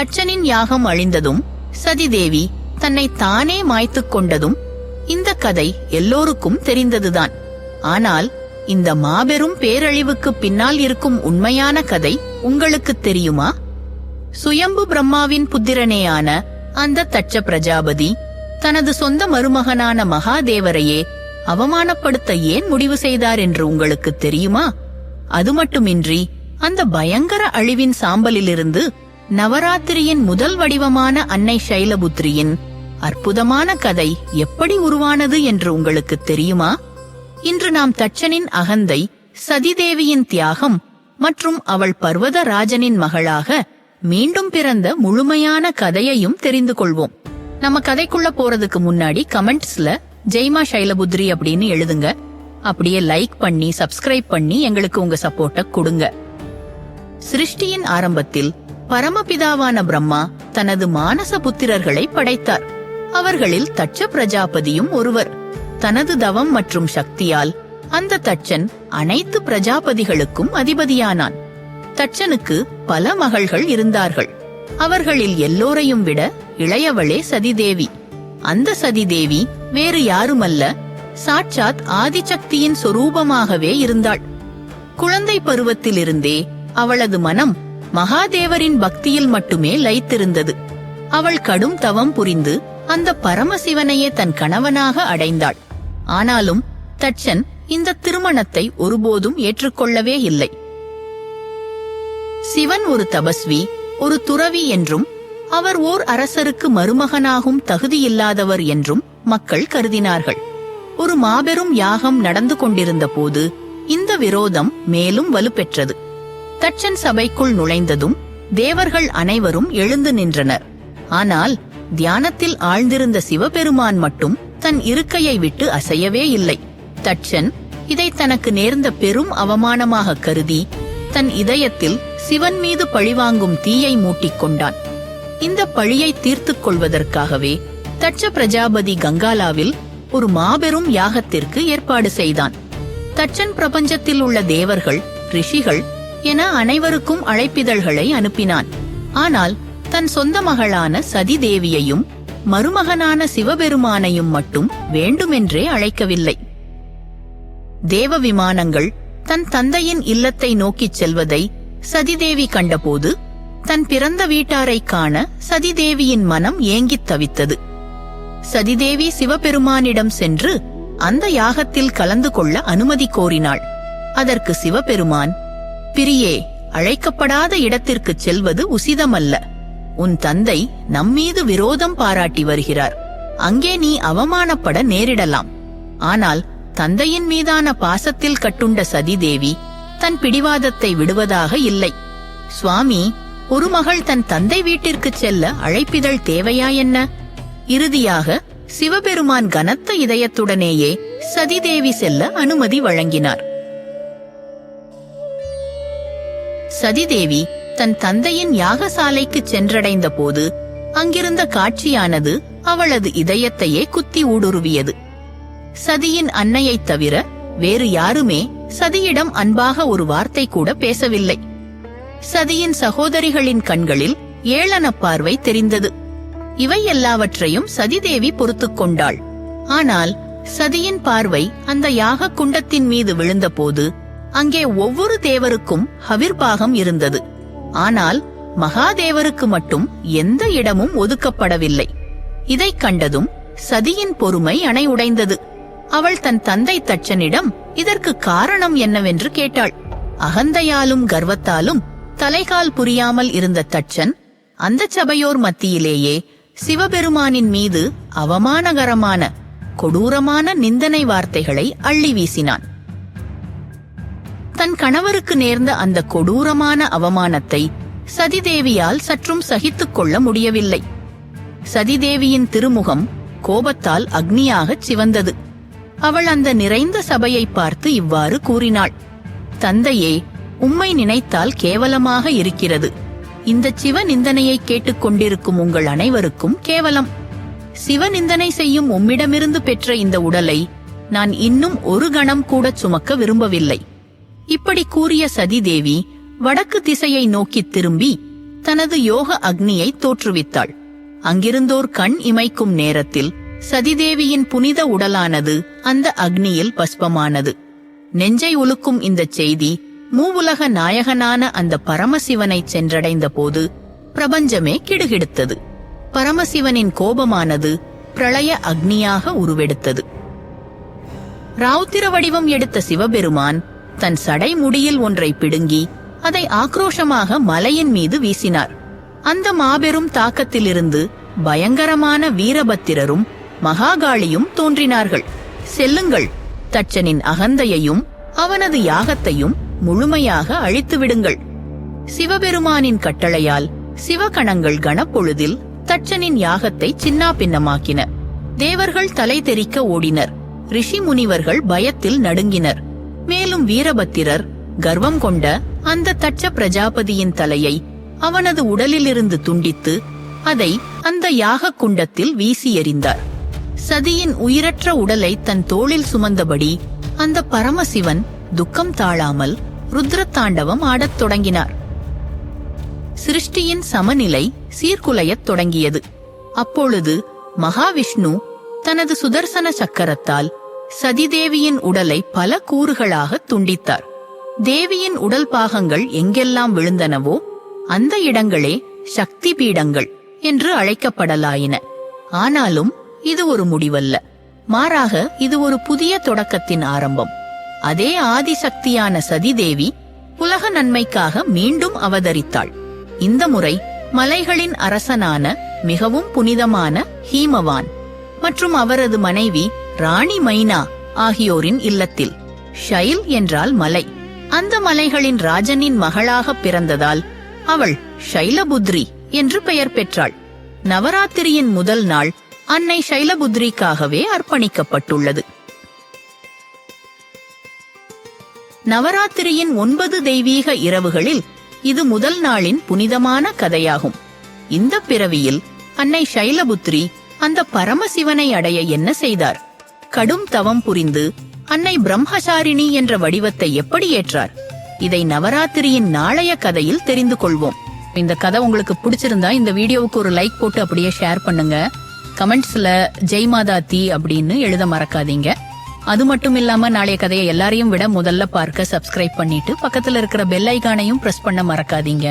தட்சனின் யாகம் அழிந்ததும் சதிதேவி தன்னை தானே மாய்த்துக் கொண்டதும் இந்த கதை எல்லோருக்கும் தெரிந்ததுதான். ஆனால் இந்த மாபெரும் பேரழிவுக்கு பின்னால் இருக்கும் உண்மையான கதை உங்களுக்கு தெரியுமா? சுயம்பு பிரம்மாவின் புத்திரனேயான அந்த தட்ச பிரஜாபதி தனது சொந்த மருமகனான மகாதேவரையே அவமானப்படுத்த ஏன் முடிவு செய்தார் என்று உங்களுக்கு தெரியுமா? அது மட்டுமின்றி அந்த பயங்கர அழிவின் சாம்பலிலிருந்து நவராத்திரியின் முதல் வடிவமான அன்னை சைலபுத்ரியின் அற்புதமான கதை எப்படி உருவானது என்று உங்களுக்கு தெரியுமா? இன்று நாம் தட்சனின் அகந்தை சதிதேவியின் தியாகம் மற்றும் அவள் பர்வதராஜனின் மகளாக மீண்டும் பிறந்த முழுமையான கதையையும் தெரிந்து கொள்வோம். நம்ம கதைக்குள்ள போறதுக்கு முன்னாடி கமெண்ட்ஸ்ல ஜெய்மா சைலபுத்ரி அப்படின்னு எழுதுங்க. அப்படியே லைக் பண்ணி சப்ஸ்கிரைப் பண்ணி எங்களுக்கு உங்க சப்போர்ட்ட கொடுங்க. சிருஷ்டியின் ஆரம்பத்தில் பரமபிதாவான பிரம்மா தனது மானச புத்திரர்களை படைத்தார். அவர்களில் தட்ச பிரஜாபதியும் ஒருவர். தனது தவம் மற்றும் சக்தியால் அந்த தட்சன் அனைத்து பிரஜாபதிகளுக்கும் அதிபதியானான். தட்சனுக்கு பல மகள்கள் இருந்தார்கள். அவர்களில் எல்லோரையும் விட இளையவளே சதிதேவி. அந்த சதிதேவி வேறு யாருமல்ல சாட்சாத் ஆதிசக்தியின் சொரூபமாகவே இருந்தாள். குழந்தை பருவத்திலிருந்தே அவளது மனம் மகாதேவரின் பக்தியில் மட்டுமே லயித்திருந்தது. அவள் கடும் தவம் புரிந்து அந்த பரமசிவனையே தன் கணவனாக அடைந்தாள். ஆனாலும் தட்சன் இந்த திருமணத்தை ஒருபோதும் ஏற்றுக்கொள்ளவே இல்லை. சிவன் ஒரு தபஸ்வி ஒரு துறவி என்றும் அவர் ஓர் அரசருக்கு மருமகனாகும் தகுதியில்லாதவர் என்றும் மக்கள் கருதினார்கள். ஒரு மாபெரும் யாகம் நடந்து கொண்டிருந்த போது இந்த விரோதம் மேலும் வலுப்பெற்றது. தட்சன் சபைக்குள் நுழைந்ததும் தேவர்கள் அனைவரும் எழுந்து நின்றனர். ஆனால் தியானத்தில் ஆழ்ந்திருந்த சிவபெருமான் மட்டும் தன் இருக்கையை விட்டு அசையவே இல்லை. தட்சன் இதை தனக்கு நேர்ந்த பெரும் அவமானமாக கருதி தன் இதயத்தில் சிவன் மீது பழிவாங்கும் தீயை மூட்டிக் கொண்டான். இந்த பழியை தீர்த்துக் கொள்வதற்காகவே தட்ச பிரஜாபதி கங்காலாவில் ஒரு மாபெரும் யாகத்திற்கு ஏற்பாடு செய்தான். தட்சன் பிரபஞ்சத்தில் உள்ள தேவர்கள் ரிஷிகள் என அனைவருக்கும் அழைப்பிதழ்களை அனுப்பினான். ஆனால் தன் சொந்த மகளான சதி தேவியையும் மருமகனான சிவபெருமானையும் மட்டும் வேண்டுமென்றே அழைக்கவில்லை. தேவ விமானங்கள் தன் தந்தையின் இல்லத்தை நோக்கிச் செல்வதை சதிதேவி கண்டபோது தன் பிறந்த வீட்டாரைக் காண சதிதேவியின் மனம் ஏங்கித் தவித்தது. சதிதேவி சிவபெருமானிடம் சென்று அந்த யாகத்தில் கலந்து கொள்ள அனுமதி கோரினாள். அதற்கு சிவபெருமான் பிரியே அழைக்கப்படாத இடத்திற்குச் செல்வது உசிதமல்ல. உன் தந்தை நம்மீது விரோதம் பாராட்டி வருகிறார். அங்கே நீ அவமானப்பட நேரிடலாம். ஆனால் தந்தையின் மீதான பாசத்தில் கட்டுண்ட சதிதேவி தன் பிடிவாதத்தை விடுவதாக இல்லை. சுவாமி ஒரு மகள் தன் தந்தை வீட்டிற்குச் செல்ல அழைப்பிதழ் தேவையா என்ன? இறுதியாக சிவபெருமான் கனத்த இதயத்துடனேயே சதிதேவி செல்ல அனுமதி வழங்கினார். சதிதேவி தன் தந்தையின் யாகசாலைக்கு சென்றடைந்த போது அங்கிருந்த காட்சியானது அவளது இதயத்தையே குத்தி ஊடுருவியது. சதியின் அன்னையைத் தவிர வேறு யாருமே சதியிடம் அன்பாக ஒரு வார்த்தை கூட பேசவில்லை. சதியின் சகோதரிகளின் கண்களில் ஏளன பார்வை தெரிந்தது. இவை எல்லாவற்றையும் சதிதேவி பொறுத்துக் கொண்டாள். ஆனால் சதியின் பார்வை அந்த யாக குண்டத்தின் மீது விழுந்தபோது அங்கே ஒவ்வொரு தேவருக்கும் ஹவிர்பாகம் இருந்தது. ஆனால் மகாதேவருக்கு மட்டும் எந்த இடமும் ஒதுக்கப்படவில்லை. இதைக் கண்டதும் சதியின் பொறுமை அணை உடைந்தது. அவள் தன் தந்தை தச்சனிடம் இதற்கு காரணம் என்னவென்று கேட்டாள். அகந்தையாலும் கர்வத்தாலும் தலைகால் புரியாமல் இருந்த தச்சன் அந்த சபையோர் மத்தியிலேயே சிவபெருமானின் மீது அவமானகரமான கொடூரமான நிந்தனை வார்த்தைகளை அள்ளி வீசினான். தன் கணவருக்கு நேர்ந்த அந்த கொடூரமான அவமானத்தை சதிதேவியால் சற்றும் சகித்துக் கொள்ள முடியவில்லை. சதிதேவியின் திருமுகம் கோபத்தால் அக்னியாகச் சிவந்தது. அவள் அந்த நிறைந்த சபையை பார்த்து இவ்வாறு கூறினாள். தந்தையே உம்மை நினைத்தால் கேவலமாக இருக்கிறது. இந்த சிவ நிந்தனையை கேட்டுக்கொண்டிருக்கும் உங்கள் அனைவருக்கும் கேவலம். சிவ நிந்தனை செய்யும் உம்மிடமிருந்து பெற்ற இந்த உடலை நான் இன்னும் ஒரு கணம் கூட சுமக்க விரும்பவில்லை. இப்படி கூறிய சதிதேவி வடக்கு திசையை நோக்கித் திரும்பி தனது யோக அக்னியை தோற்றுவித்தாள். அங்கிருந்தோர் கண் இமைக்கும் நேரத்தில் சதிதேவியின் புனித உடலானது அந்த அக்னியில் பஸ்பமானது. நெஞ்சை உலுக்கும் இந்தச் செய்தி மூவுலக நாயகனான அந்த பரமசிவனை சென்றடைந்த போது பிரபஞ்சமே கிடுகிடுத்தது. பரமசிவனின் கோபமானது பிரளய அக்னியாக உருவெடுத்தது. ராவுத்திர வடிவம் எடுத்த சிவபெருமான் தன் சடை முடியில் ஒன்றை பிடுங்கி அதை ஆக்ரோஷமாக மலையின் மீது வீசினார். அந்த மாபெரும் தாக்கத்திலிருந்து பயங்கரமான வீரபத்திரரும் மகாகாளியும் தோன்றினார்கள். செல்லுங்கள். தச்சனின் அகந்தையையும் அவனது யாகத்தையும் முழுமையாக அழித்து விடுங்கள் சிவபெருமானின் கட்டளையால் சிவகணங்கள் கணப்பொழுதில் தச்சனின் யாகத்தை சின்னாபின்னமாக்கின. தேவர்கள் தலை தெறிக்க ஓடினர். ரிஷி முனிவர்கள் பயத்தில் நடுங்கினர். மேலும் வீரபத்திரர் கர்வம் கொண்ட அந்த தட்ச பிரஜாபதியின் தலையை அவனது உடலிலிருந்து துண்டித்து அதை அந்த யாக குண்டத்தில் வீசி எறிந்தார். சதியின் உயிரற்ற உடலை தன் தோளில் சுமந்தபடி அந்த பரமசிவன் துக்கம் தாழாமல் ருத்ரத்தாண்டவம் ஆடத் தொடங்கினார். சிருஷ்டியின் சமநிலை சீர்குலையத் தொடங்கியது. அப்பொழுது மகாவிஷ்ணு தனது சுதர்சன சக்கரத்தால் சதிதேவியின் உடலை பல கூறுகளாக துண்டித்தார். தேவியின் உடல் பாகங்கள் எங்கெல்லாம் விழுந்தனவோ அந்த இடங்களே சக்தி பீடங்கள் என்று அழைக்கப்படலாயின. ஆனாலும் இது ஒரு முடிவல்ல. மாறாக இது ஒரு புதிய தொடக்கத்தின் ஆரம்பம். அதே ஆதிசக்தியான சதிதேவி உலக நன்மைக்காக மீண்டும் அவதரித்தாள். இந்த முறை மலைகளின் அரசனான மிகவும் புனிதமான ஹீமவான் மற்றும் அவரது மனைவி ராணி மைனா ஆகியோரின் இல்லத்தில். ஷைல் என்றால் மலை. அந்த மலைகளின் ராஜனின் மகளாக பிறந்ததால் அவள் ஷைலபுத்ரி என்று பெயர் பெற்றாள். நவராத்திரியின் முதல் நாள் அன்னை ஷைலபுத்ரிக்காகவே அர்ப்பணிக்கப்பட்டுள்ளது. நவராத்திரியின் ஒன்பது தெய்வீக இரவுகளில் இது முதல் நாளின் புனிதமான கதையாகும். இந்த பிறவியில் அன்னை ஷைலபுத்ரி அந்த பரமசிவனை அடைய என்ன செய்தார்? கடும் தவம் புரிந்து அன்னை பிரம்மசாரிணி என்ற வடிவத்தை எப்படி ஏற்றார்? இதை நவராத்திரியின் நாளைய கதையில் தெரிந்து கொள்வோம். இந்த கதை உங்களுக்கு பிடிச்சிருந்தா இந்த வீடியோவுக்கு ஒரு லைக் போட்டு அப்படியே ஷேர் பண்ணுங்க. கமெண்ட்ஸ்ல ஜெய் மாதா தி அப்படின்னு எழுத மறக்காதீங்க. அது மட்டும் இல்லாம நாளைய கதையை எல்லாரையும் விட முதல்ல பார்க்க சப்ஸ்கிரைப் பண்ணிட்டு பக்கத்துல இருக்கிற பெல் ஐகானையும் பிரஸ் பண்ண மறக்காதீங்க.